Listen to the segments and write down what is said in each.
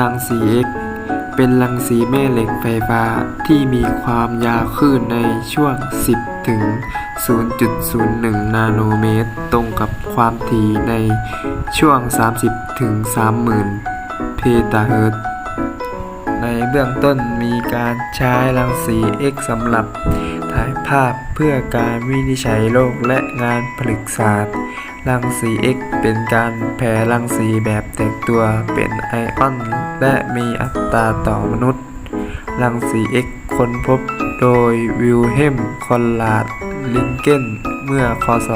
รังสี X เป็นรังสีแม่เหล็กไฟฟ้าที่มีความยาวคลื่นในช่วง 10 ถึง 0.01 นาโนเมตร ตรงกับความถี่ในช่วง 30 ถึง 30,000 เพตาเฮิรตซ์ในเบื้องต้นมีการใช้รังสี X สำหรับถ่ายภาพเพื่อการวินิจฉัยโรคและงานผลึกศาสตร์ รังสี X เป็นการแผ่รังสีแบบแตกตัวเป็นไอออน และมีอัตราต่อมนุษย์ รังสี X ค้นพบโดยวิลเฮมคอนราด ลินเกนเมื่อคศ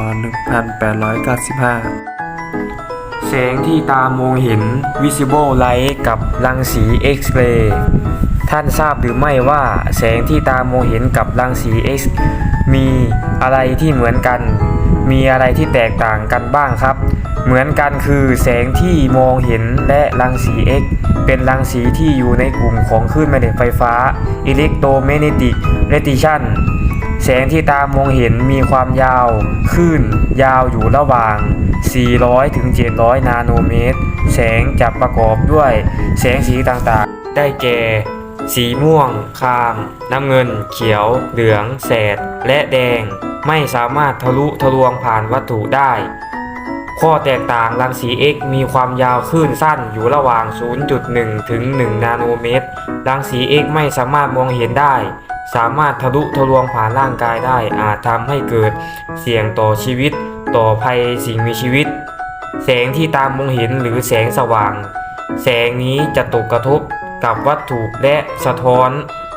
1895แสงที่ตามองเห็น visible light กับรังสี X-ray ท่านทราบหรือไม่ว่าแสงที่ตามองเห็นกับรังสี X มี อะไรที่เหมือนกัน มีอะไรที่แตกต่างกันบ้างครับ เหมือนกันคือแสงที่มองเห็นและรังสี X เป็นรังสีที่อยู่ในกลุ่มของคลื่นแม่เหล็กไฟฟ้า electromagnetic radiation แสงที่ตามองเห็นมีความยาวคลื่นยาวอยู่ระหว่าง 400 ถึง 700 นาโนเมตร แสงจะประกอบด้วย แสงสีต่างๆ ได้แก่ สีม่วงคราม น้ำเงิน เขียว เหลือง แสด และแดง ไม่สามารถทะลุทะลวงผ่านวัตถุได้ ข้อแตกต่างรังสี X มีความยาวคลื่นสั้นอยู่ระหว่าง 0.1 ถึง 1 นาโนเมตร รังสี X ไม่สามารถมองเห็นได้ สามารถทะลุทะลวงผ่านร่างกายได้ อาจทำให้เกิดเสี่ยงต่อชีวิต ต่อภัยสิ่งมีชีวิต แสงที่ตามมองเห็นหรือแสงสว่าง แสงนี้จะตกกระทบกับวัตถุและสะท้อน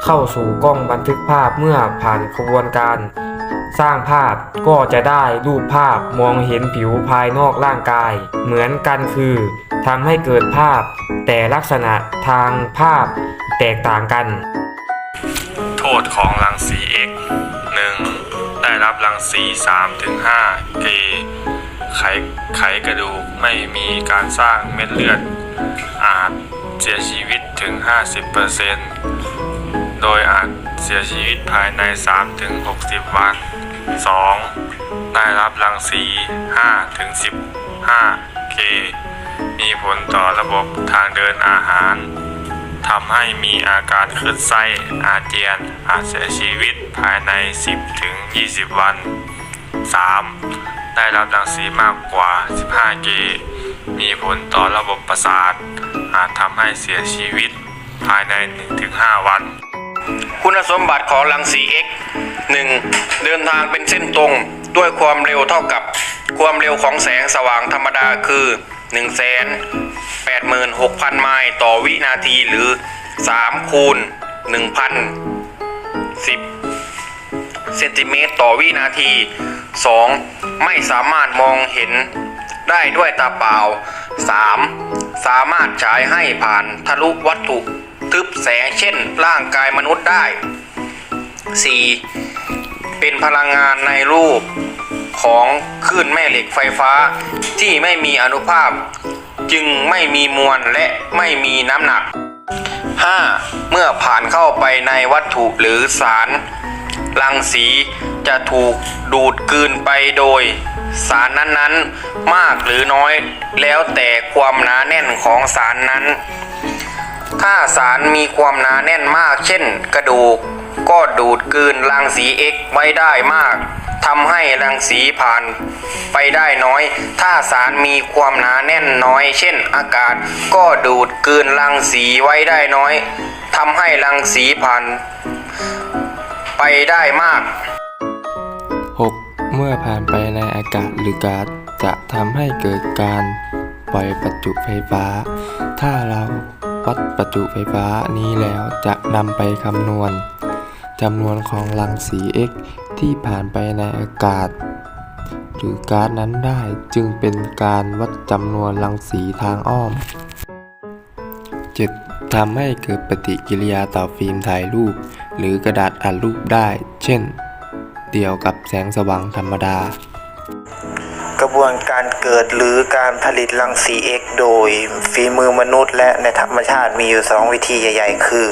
เข้าสู่กล้องบันทึกภาพเมื่อผ่านกระบวนการ สร้างภาพก็จะได้รูปภาพมองเห็นผิวภายนอกร่างกาย เหมือนกันคือทำให้เกิดภาพ แต่ลักษณะทางภาพแตกต่างกัน โทษของรังสี X 1. ได้รับรังสี 3-5 K ไขไขกระดูกไม่มีการสร้างเม็ดเลือด อาจเสียชีวิตถึง 50% โดยอาจเสียชีวิตภายใน 3-60 วัน 2. ได้รับรังสี 5-15 K มีผลต่อระบบทางเดินอาหารทำให้มีอาการคลื่นไส้อาเจียนอาจเสียชีวิตภายใน 10ถึง20 วัน 3. ได้รับรังสีมากกว่า 15เกมีผลต่อระบบประสาท อาจทำให้เสียชีวิตภายใน 1-5 วัน คุณสมบัติของรังสี X 1. เดินทางเป็นเส้นตรงด้วยความเร็วเท่ากับความเร็วของแสงสว่างธรรมดาคือ 1 8 6 0 0 0 ไมล์ต่อวินาทีหรือ 3 คูณ 1,010 เซนติเมตรต่อวินาที 2. ไม่สามารถมองเห็นได้ด้วยตาเปล่า 3. สามารถฉายให้ผ่านทะลุวัตถุ ทึบแสงเช่นร่างกายมนุษย์ได้ 4. เป็นพลังงานในรูปของคลื่นแม่เหล็กไฟฟ้าที่ไม่มีอนุภาคจึงไม่มีมวลและไม่มีน้ำหนัก 5. เมื่อผ่านเข้าไปในวัตถุหรือสารรังสีจะถูกดูดกลืนไปโดย สารนั้นๆ มากหรือน้อย แล้วแต่ความหนาแน่นของสารนั้น ถ้าสารมีความหนาแน่นมาก เช่น กระดูก ก็ดูดกลืนรังสี X ไว้ได้มากทำให้รังสีผ่านไปได้น้อย ถ้าสารมีความหนาแน่นน้อย เช่น อากาศ ก็ดูดกลืนรังสีไว้ได้น้อยทำให้รังสีผ่านไปได้มาก 6. เมื่อผ่านไปในอากาศหรือก๊าซจะทำให้เกิดการปล่อยประจุไฟฟ้า ถ้าเรา วัดประจุไฟฟ้านี้แล้วจะนำไปคำนวณจำนวนของรังสี X ที่ผ่านไปในอากาศ หรือก๊าซนั้นได้จึงเป็นการวัดจำนวนรังสีทางอ้อม 7. ทำให้เกิดปฏิกิริยาต่อฟิล์มถ่ายรูป หรือกระดาษอัดรูปได้ เช่น เดียวกับแสงสว่างธรรมดา กระบวนการเกิดหรือการผลิตรังสี X โดยฝีมือมนุษย์ และในธรรมชาติมีอยู่ 2 วิธีใหญ่ ๆ คือ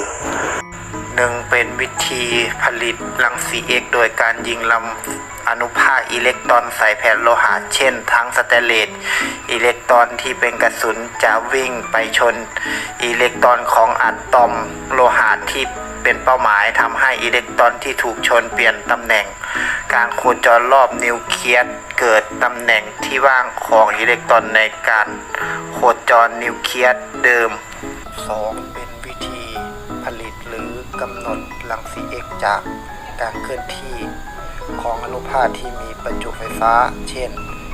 1. เป็นวิธีผลิตรังสี X โดยการยิงลำอนุภาคอิเล็กตรอนใส่แผ่นโลหะเช่น ทั้งสแตนเลสอิเล็กตรอนที่เป็นกระสุนจะวิ่งไปชน อิเล็กตรอนของอะตอมโลหะที่เป็นเป้าหมายทำให้อิเล็กตรอนที่ถูกชนเปลี่ยนตำแหน่ง การโคจรรอบนิวเคลียสเกิดตำแหน่งที่ว่างของอิเล็กตรอนในการโคจรนิวเคลียสเดิม 2. เป็นวิธีผลิตหรือกำหนดรังสี X จากการเคลื่อนที่ของอนุภาคที่มีประจุไฟฟ้า เช่น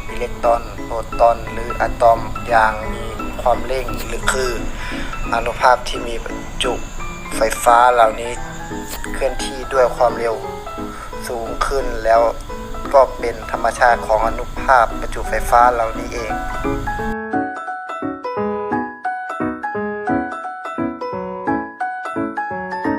อิเล็กตรอนโปรตอนหรืออะตอมอย่างมีความเร่งหรือคืออนุภาคที่มีประจุไฟฟ้าเหล่านี้เคลื่อนที่ด้วยความเร็ว สูงขึ้นแล้วก็เป็นธรรมชาติของอนุภาพประจุไฟฟ้าเหล่านี้เอง